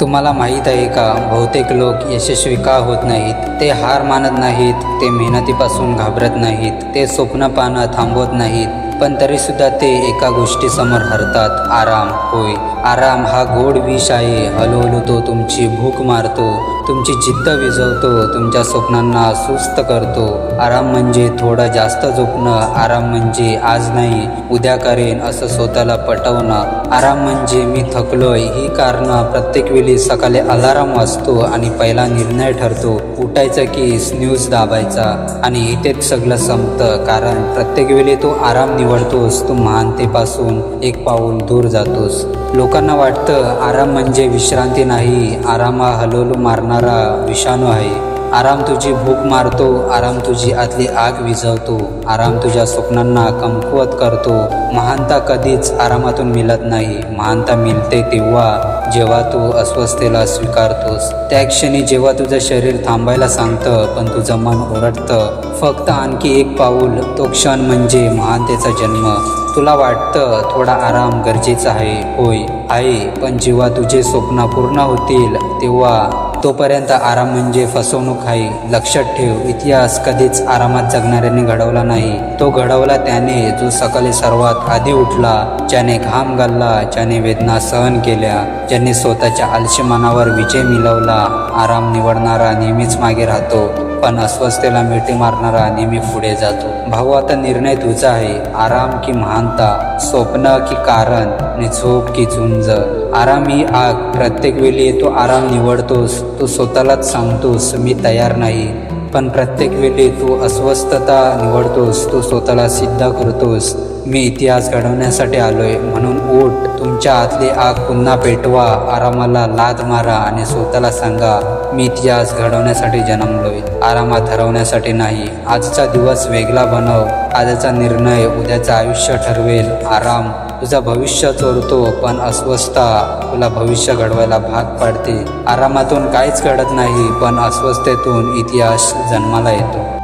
तुम्हाला माहीत आहे का? बहुतेक लोक यशस्वी का होत नाहीत? ते हार मानत नाहीत ते मेहनतीपासून घाबरत नाहीत ते स्वप्न पाहणं थांबवत नाहीत पण तरीसुद्धा ते एका गोष्टीसमोर हरतात. आराम. होय आराम हा गोड विष आहे. हळूहळू तो तुमची भूक मारतो. तुमची जिद्द विझवतो तुमच्या स्वप्नांना सुस्त करतो. आराम म्हणजे थोडं जास्त झोपणं आराम म्हणजे आज नाही उद्या करेन असं स्वतःला पटवणं. आराम म्हणजे मी थकलोय ही कारणं प्रत्येक वेळी सकाळी अलाराम वाजतो आणि पहिला निर्णय ठरतो उठायचं की स्न्यूज दाबायचा. आणि इथेच सगळं संपतं कारण प्रत्येक वेळी तू आराम निवडतोस तू महानतेपासून एक पाऊल दूर जातोस. लोकांना वाटतं आराम म्हणजे विश्रांती नाही आराम हा हलवलू करणारा विषाणू आहे. आराम तुझी भूक मारतो आराम तुझी आतली आग विझवतो आराम तुझ्या स्वप्नांना कमकुवत करतो. महानता कधीच आरामातून मिळत नाही. महानता मिळते तेव्हा जेव्हा तू अस्वस्थतेला स्वीकारतोस. त्या क्षणी जेव्हा तुझं शरीर थांबायला सांगतं पण तुझं मन ओरडतं. फक्त आणखी एक पाऊल तो क्षण म्हणजे महानतेचा जन्म. तुला वाटतं थोडा आराम गरजेचा आहे. होय आहे पण जेव्हा तुझे स्वप्न पूर्ण होतील तेव्हा तोपर्यंत आराम म्हणजे फसवणूक आहे. लक्षात ठेव इतिहास कधीच आरामात जगणाऱ्याने घडवला नाही. तो घडवला त्याने जो सकाळी सर्वात आधी उठला ज्याने घाम घालला ज्याने वेदना सहन केल्या ज्याने स्वतःच्या आलशी मनावर विजय मिळवला आराम निवडणारा नेहमीच मागे राहतो. पण अस्वस्थतेला मिठी मारणारा नेहमी पुढे जातो. भाऊ आता निर्णय तुझा आहे. आराम की महानता स्वप्न की कारण आणि झोप की झुंज. आराम ही आग. प्रत्येक वेळी तो आराम निवडतोस तू स्वतःलाच सांगतोस मी तयार नाही. पण प्रत्येक वेळी तू अस्वस्थता निवडतोस तू स्वतःला सिद्ध करतोस. मी इतिहास घडवण्यासाठी आलोय म्हणून ओट तुमच्या आतली आग पुन्हा पेटवा आरामाला लाद मारा आणि स्वतःला सांगा मी इतिहास घडवण्यासाठी जन्मलोय. आरामात हरवण्यासाठी नाही. आजचा दिवस वेगळा बनव. आजचा निर्णय उद्याचं आयुष्य ठरवेल. आराम. तुझा भविष्य चोरतो पण अस्वस्थता तुला भविष्य घडवायला भाग पाडते. आरामातून काहीच घडत नाही पण अस्वस्थतेतून इतिहास जन्माला येतो.